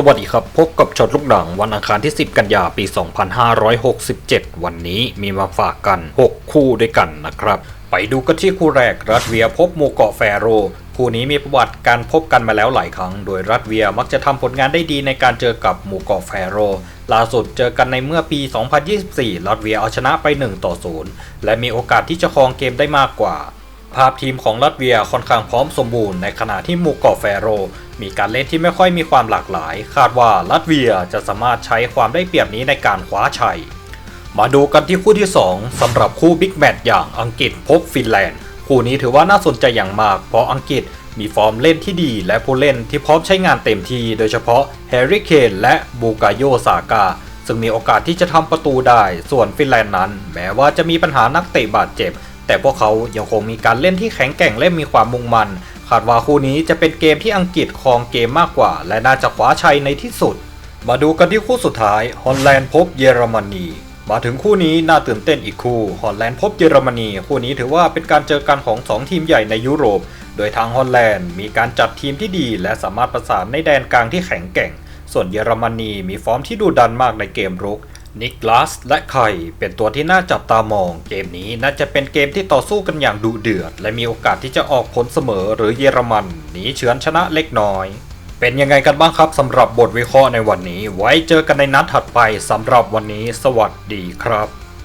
สวัสดีครับ พบกับช็อตลูกหนังวันอังคารที่ 10 กันยาปี 2567 วันนี้มีมาฝากกัน 6 คู่ด้วยกันนะครับ ไปดูกันที่คู่แรก รัสเวียพบหมู่เกาะแฟโร คู่นี้มีประวัติการพบกันมาแล้วหลายครั้ง โดยรัสเวียมักจะทำผลงานได้ดีในการเจอกับหมู่เกาะแฟโร ล่าสุดเจอกันในเมื่อปี 2024 รัสเวียเอาชนะไป 1 ต่อ 0 และมีโอกาสที่จะครองเกมได้มากกว่า ภาพทีมของรัสเวียค่อนข้างพร้อมสมบูรณ์ในขณะที่หมู่เกาะแฟโร มีการเล่นที่ไม่ค่อยมีความหลากหลาย คาดว่ารัสเวียจะสามารถใช้ความได้เปรียบนี้ในการคว้าชัย มาดูกันที่คู่ที่ 2สำหรับคู่บิ๊กแมตช์อย่างอังกฤษพบฟินแลนด์ คู่นี้ถือว่าน่าสนใจอย่างมาก เพราะอังกฤษมีฟอร์มเล่นที่ดีและผู้เล่นที่พร้อมใช้งานเต็มที่โดยเฉพาะแฮร์รี่เคนและบูกาโยซากาซึ่งมีโอกาสที่จะทำประตูได้ ส่วนฟินแลนด์นั้น แม้ว่าจะมีปัญหานักเตะบาดเจ็บ แต่พวกเขายังคงมีการเล่นที่แข็งแกร่งและมีความมุ่งมั่นคาดว่าคู่นี้จะเป็นเกมที่อังกฤษครองเกมมากกว่า และน่าจะคว้าชัยในที่สุด มาดูกันที่คู่สุดท้ายฮอลแลนด์พบเยอรมนีมาถึงคู่นี้น่าตื่นเต้นอีกคู่ฮอลแลนด์พบเยอรมนีคู่นี้ถือว่าเป็นการเจอกันของ 2 ทีมใหญ่ในยุโรป โดยทางฮอลแลนด์มีการจัดทีมที่ดี และสามารถประสานในแดนกลางที่แข็งแกร่ง ส่วนเยอรมนีมีฟอร์มที่ดุดันมากในเกมรุก นิกลาสและไข่เป็นตัวที่น่าจับตามอง เกมนี้น่าจะเป็นเกมที่ต่อสู้กันอย่างดุเดือด และมีโอกาสที่จะออกผลเสมอหรือเยอรมันหนีเฉือนชนะเล็กน้อย เป็นยังไงกันบ้างครับสำหรับบทวิเคราะห์ในวันนี้ ไว้เจอกันในนัดถัดไปสำหรับวันนี้ สวัสดีครับ